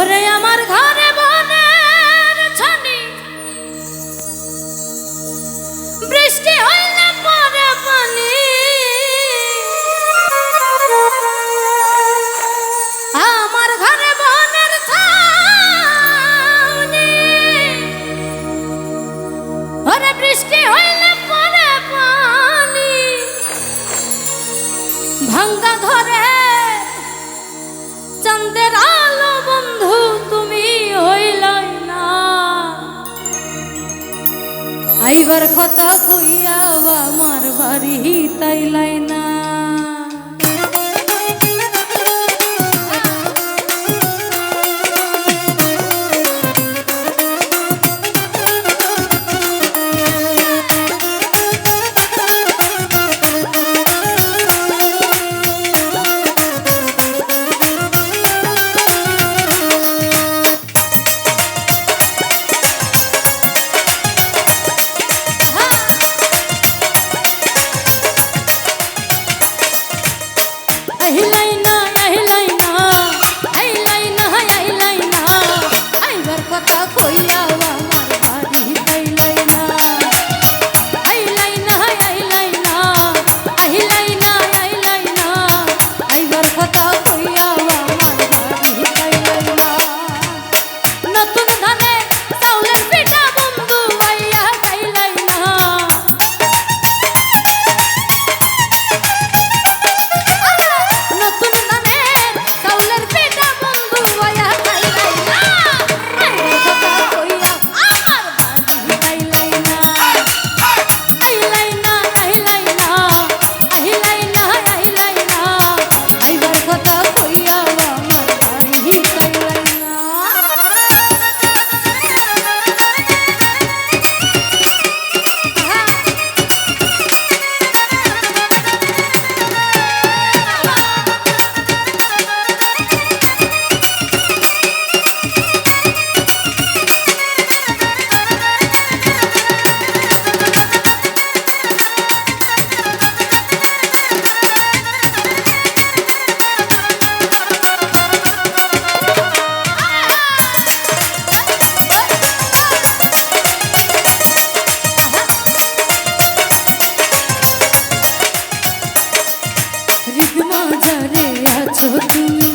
घर এইবার কথা কইয়া আমার বাড়ি তাই লাইন to